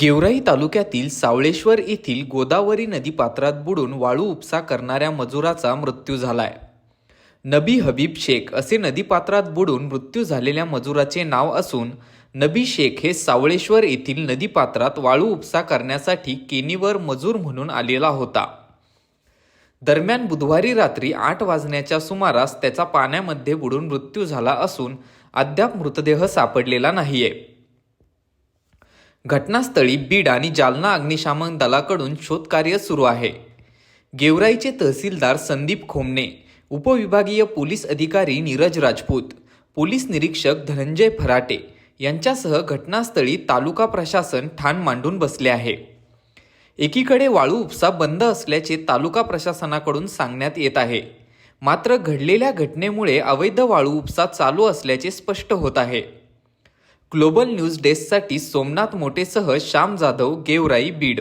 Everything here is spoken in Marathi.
गेवराई तालुक्यातील सावळेश्वर येथील गोदावरी नदीपात्रात बुडून वाळू उपसा करणाऱ्या मजुराचा मृत्यू झालाय. नबी हबीब शेख असे नदीपात्रात बुडून मृत्यू झालेल्या मजुराचे नाव असून नबी शेख हे सावळेश्वर येथील नदीपात्रात वाळू उपसा करण्यासाठी केनीवर मजूर म्हणून आलेला होता. दरम्यान बुधवारी रात्री आठ वाजण्याच्या सुमारास त्याचा पाण्यामध्ये बुडून मृत्यू झाला असून अद्याप मृतदेह सापडलेला नाहीये. घटनास्थळी बीड आणि जालना अग्निशामक दलाकडून शोधकार्य सुरू आहे. गेवराईचे तहसीलदार संदीप खोमणे उपविभागीय पोलीस अधिकारी नीरज राजपूत पोलीस निरीक्षक धनंजय फराटे यांच्यासह घटनास्थळी तालुका प्रशासन ठाण मांडून बसले आहे. एकीकडे वाळू उपसा बंद असल्याचे तालुका प्रशासनाकडून सांगण्यात येत आहे. मात्र घडलेल्या घटनेमुळे अवैध वाळू उपसा चालू असल्याचे स्पष्ट होत आहे. ग्लोबल न्यूज डेस्कसाठी सोमनाथ मोटेसह श्याम जाधव गेवराई बीड.